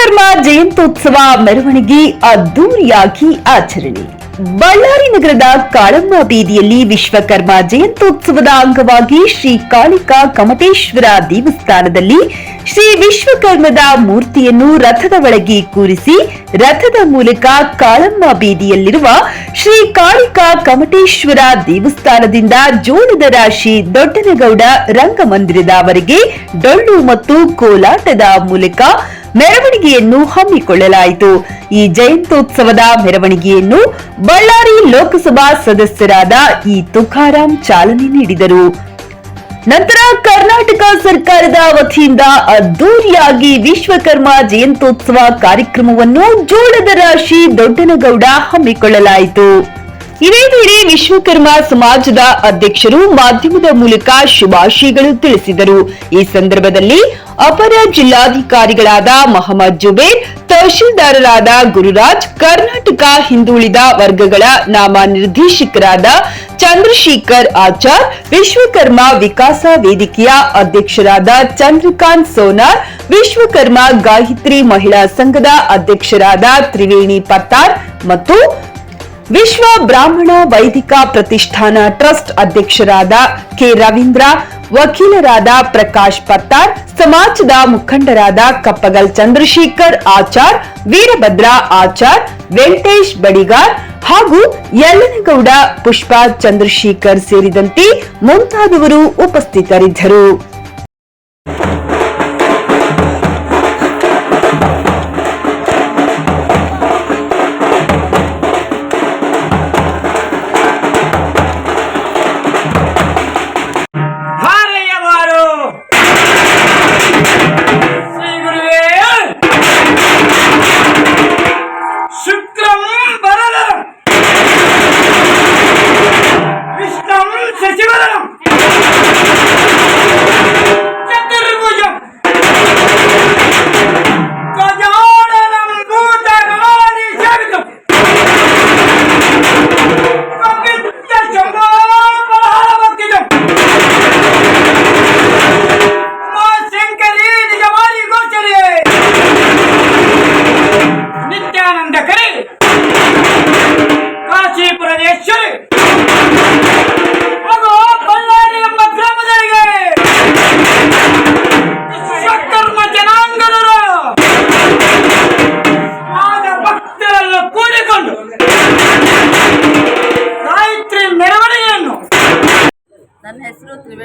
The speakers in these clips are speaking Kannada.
ವಿಶ್ವಕರ್ಮ ಜಯಂತ್ಯುತ್ಸವ ಮೆರವಣಿಗೆ ಅದ್ದೂರಿಯಾಗಿ ಆಚರಣೆ. ಬಳ್ಳಾರಿ ನಗರದ ಕಾಳಮ್ಮ ಬೀದಿಯಲ್ಲಿ ವಿಶ್ವಕರ್ಮ ಜಯಂತ್ಯೋತ್ಸವದ ಅಂಗವಾಗಿ ಶ್ರೀ ಕಾಳಿಕಾ ಕಮಟೇಶ್ವರ ದೇವಸ್ಥಾನದಲ್ಲಿ ಶ್ರೀ ವಿಶ್ವಕರ್ಮದ ಮೂರ್ತಿಯನ್ನು ರಥದ ಒಳಗೆ ಕೂರಿಸಿ ರಥದ ಮೂಲಕ ಕಾಳಮ್ಮ ಬೀದಿಯಲ್ಲಿರುವ ಶ್ರೀ ಕಾಳಿಕಾ ಕಮಟೇಶ್ವರ ದೇವಸ್ಥಾನದಿಂದ ಜೋಳದ ರಾಶಿ ದೊಡ್ಡನಗೌಡ ರಂಗಮಂದಿರದವರೆಗೆ ಡೊಳ್ಳು ಮತ್ತು ಕೋಲಾಟದ ಮೂಲಕ ಮೆರವಣಿಗೆಯನ್ನು ಹಮ್ಮಿಕೊಳ್ಳಲಾಯಿತು. ಈ ಜಯಂತ್ಯೋತ್ಸವದ ಮೆರವಣಿಗೆಯನ್ನು ಬಳ್ಳಾರಿ ಲೋಕಸಭಾ ಸದಸ್ಯರಾದ ಇ ತುಕಾರಾಂ ಚಾಲನೆ ನೀಡಿದರು. ನಂತರ ಕರ್ನಾಟಕ ಸರ್ಕಾರದ ವತಿಯಿಂದ ಅದ್ದೂರಿಯಾಗಿ ವಿಶ್ವಕರ್ಮ ಜಯಂತ್ಯೋತ್ಸವ ಕಾರ್ಯಕ್ರಮವನ್ನು ಜೋಳದ ರಾಶಿ ದೊಡ್ಡನಗೌಡ ಹಮ್ಮಿಕೊಳ್ಳಲಾಯಿತು. ಇದೇ ವೇಳೆ ವಿಶ್ವಕರ್ಮ ಸಮಾಜದ ಅಧ್ಯಕ್ಷರು ಮಾಧ್ಯಮದ ಮೂಲಕ ಶುಭಾಶಯಗಳು ತಿಳಿಸಿದರು. ಈ ಸಂದರ್ಭದಲ್ಲಿ ಅಪರ ಜಿಲ್ಲಾಧಿಕಾರಿಗಳಾದ ಮಹಮ್ಮದ್ ಜುಬೇರ್, ತಹಶೀಲ್ದಾರರಾದ ಗುರುರಾಜ್, ಕರ್ನಾಟಕ ಹಿಂದುಳಿದ ವರ್ಗಗಳ ನಾಮ ನಿರ್ದೇಶಕರಾದ ಚಂದ್ರಶೇಖರ್ ಆಚಾರ್, ವಿಶ್ವಕರ್ಮ ವಿಕಾಸ ವೇದಿಕೆಯ ಅಧ್ಯಕ್ಷರಾದ ಚಂದ್ರಕಾಂತ್ ಸೋನಾರ್, ವಿಶ್ವಕರ್ಮ ಗಾಯತ್ರಿ ಮಹಿಳಾ ಸಂಘದ ಅಧ್ಯಕ್ಷರಾದ ತ್ರಿವೇಣಿ ಪತ್ತಾರ್ ಮತ್ತು ವಿಶ್ವ ಬ್ರಾಹ್ಮಣ ವೈದಿಕ ಪ್ರತಿಷ್ಠಾನ ಟ್ರಸ್ಟ್ ಅಧ್ಯಕ್ಷರಾದ ಕೆ ರವೀಂದ್ರ, ವಕೀಲರಾದ ಪ್ರಕಾಶ್ ಪತ್ತಾರ್, ಸಮಾಜದ ಮುಖಂಡರಾದ ಕಪ್ಪಗಲ್ ಚಂದ್ರಶೇಖರ್ ಆಚಾರ್, ವೀರಭದ್ರ ಆಚಾರ್, ವೆಂಕಟೇಶ್ ಬಡಿಗಾರ್ ಹಾಗೂ ಯಲ್ಲನಗೌಡ ಪುಷ್ಪಾ ಚಂದ್ರಶೇಖರ್ ಸೇರಿದಂತೆ ಮುಂತಾದವರು ಉಪಸ್ಥಿತರಿದ್ದರು.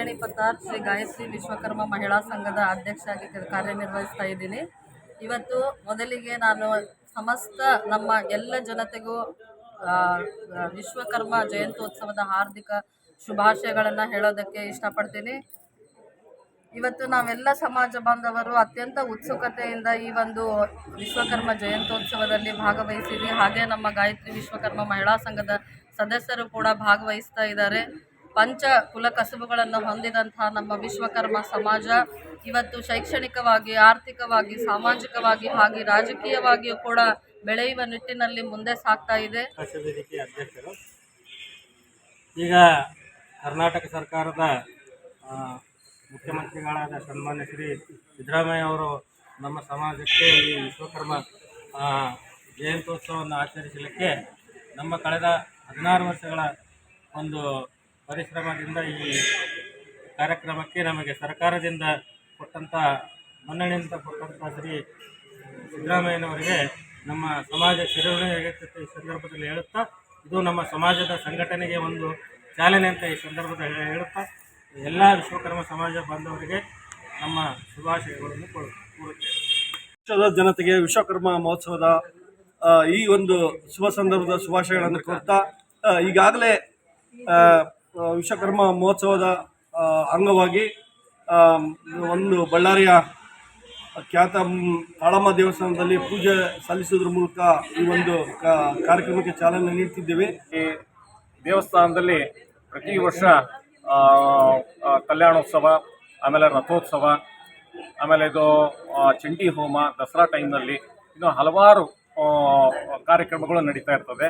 ಹೆಸರು ತ್ರಿವೇಣಿ ಶ್ರೀ ಗಾಯತ್ರಿ ವಿಶ್ವಕರ್ಮ ಮಹಿಳಾ ಸಂಘದ ಅಧ್ಯಕ್ಷರಾಗಿ ಕಾರ್ಯನಿರ್ವಹಿಸ್ತಾ ಇದ್ದೀನಿ. ಇವತ್ತು ಮೊದಲಿಗೆ ನಾನು ಸಮಸ್ತ ನಮ್ಮ ಎಲ್ಲ ಜನತೆಗೂ ವಿಶ್ವಕರ್ಮ ಜಯಂತ್ಯೋತ್ಸವದ ಹಾರ್ದಿಕ ಶುಭಾಶಯಗಳನ್ನು ಹೇಳೋದಕ್ಕೆ ಇಷ್ಟಪಡ್ತೀನಿ. ಇವತ್ತು ನಾವೆಲ್ಲ ಸಮಾಜ ಬಾಂಧವರು ಅತ್ಯಂತ ಉತ್ಸುಕತೆಯಿಂದ ಈ ಒಂದು ವಿಶ್ವಕರ್ಮ ಜಯಂತ್ಯೋತ್ಸವದಲ್ಲಿ ಭಾಗವಹಿಸಿದ್ವಿ. ಹಾಗೆ ನಮ್ಮ ಗಾಯತ್ರಿ ವಿಶ್ವಕರ್ಮ ಮಹಿಳಾ ಸಂಘದ ಸದಸ್ಯರು ಕೂಡ ಭಾಗವಹಿಸ್ತಾ ಇದ್ದಾರೆ. ಪಂಚ ಕುಲ ಕಸುಬುಗಳನ್ನು ಹೊಂದಿದಂತಹ ನಮ್ಮ ವಿಶ್ವಕರ್ಮ ಸಮಾಜ ಇವತ್ತು ಶೈಕ್ಷಣಿಕವಾಗಿ, ಆರ್ಥಿಕವಾಗಿ, ಸಾಮಾಜಿಕವಾಗಿ ಹಾಗೆ ರಾಜಕೀಯವಾಗಿಯೂ ಕೂಡ ಬೆಳೆಯುವ ನಿಟ್ಟಿನಲ್ಲಿ ಮುಂದೆ ಸಾಗ್ತಾ ಇದೆ. ಈಗ ಕರ್ನಾಟಕ ಸರ್ಕಾರದ ಮುಖ್ಯಮಂತ್ರಿಗಳಾದ ಸನ್ಮಾನ್ಯ ಶ್ರೀ ಸಿದ್ದರಾಮಯ್ಯ ಅವರು ನಮ್ಮ ಸಮಾಜಕ್ಕೆ ಈ ವಿಶ್ವಕರ್ಮ ಜಯಂತ್ಯೋತ್ಸವವನ್ನು ಆಚರಿಸಲಿಕ್ಕೆ ನಮ್ಮ ಕಳೆದ ಹದಿನಾರು ವರ್ಷಗಳ ಒಂದು ಪರಿಶ್ರಮದಿಂದ ಈ ಕಾರ್ಯಕ್ರಮಕ್ಕೆ ನಮಗೆ ಸರ್ಕಾರದಿಂದ ಕೊಟ್ಟಂಥ ಮನ್ನಣೆಯಿಂದ ಕೊಟ್ಟಂಥ ಶ್ರೀ ಸಿದ್ದರಾಮಯ್ಯನವರಿಗೆ ನಮ್ಮ ಸಮಾಜ ಆಗತ್ತೆ ಈ ಸಂದರ್ಭದಲ್ಲಿ ಹೇಳುತ್ತಾ, ಇದು ನಮ್ಮ ಸಮಾಜದ ಸಂಘಟನೆಗೆ ಒಂದು ಚಾಲನೆ ಅಂತ ಈ ಸಂದರ್ಭದಲ್ಲಿ ಹೇಳುತ್ತಾ, ಎಲ್ಲ ವಿಶ್ವಕರ್ಮ ಸಮಾಜ ಬಾಂಧವರಿಗೆ ನಮ್ಮ ಶುಭಾಶಯಗಳನ್ನು ಕೊಡುತ್ತೇವೆ ದೇಶದ ಜನತೆಗೆ ವಿಶ್ವಕರ್ಮ ಮಹೋತ್ಸವದ ಈ ಒಂದು ಶುಭ ಸಂದರ್ಭದ ಶುಭಾಶಯಗಳನ್ನು ಕೋರ್ತಾ ಈಗಾಗಲೇ ವಿಶ್ವಕರ್ಮ ಮಹೋತ್ಸವದ ಅಂಗವಾಗಿ ಒಂದು ಬಳ್ಳಾರಿಯ ಖ್ಯಾತ ಕಾಳಮ್ಮ ದೇವಸ್ಥಾನದಲ್ಲಿ ಪೂಜೆ ಸಲ್ಲಿಸುವುದರ ಮೂಲಕ ಈ ಒಂದು ಕಾರ್ಯಕ್ರಮಕ್ಕೆ ಚಾಲನೆ ನೀಡ್ತಿದ್ದೇವೆ. ಈ ದೇವಸ್ಥಾನದಲ್ಲಿ ಪ್ರತಿ ವರ್ಷ ಕಲ್ಯಾಣೋತ್ಸವ, ಆಮೇಲೆ ರಥೋತ್ಸವ, ಆಮೇಲೆ ಇದು ಚಂಡಿ ಹೋಮ, ದಸರಾ ಟೈಮ್ನಲ್ಲಿ ಇನ್ನು ಹಲವಾರು ಕಾರ್ಯಕ್ರಮಗಳು ನಡೀತಾ ಇರ್ತದೆ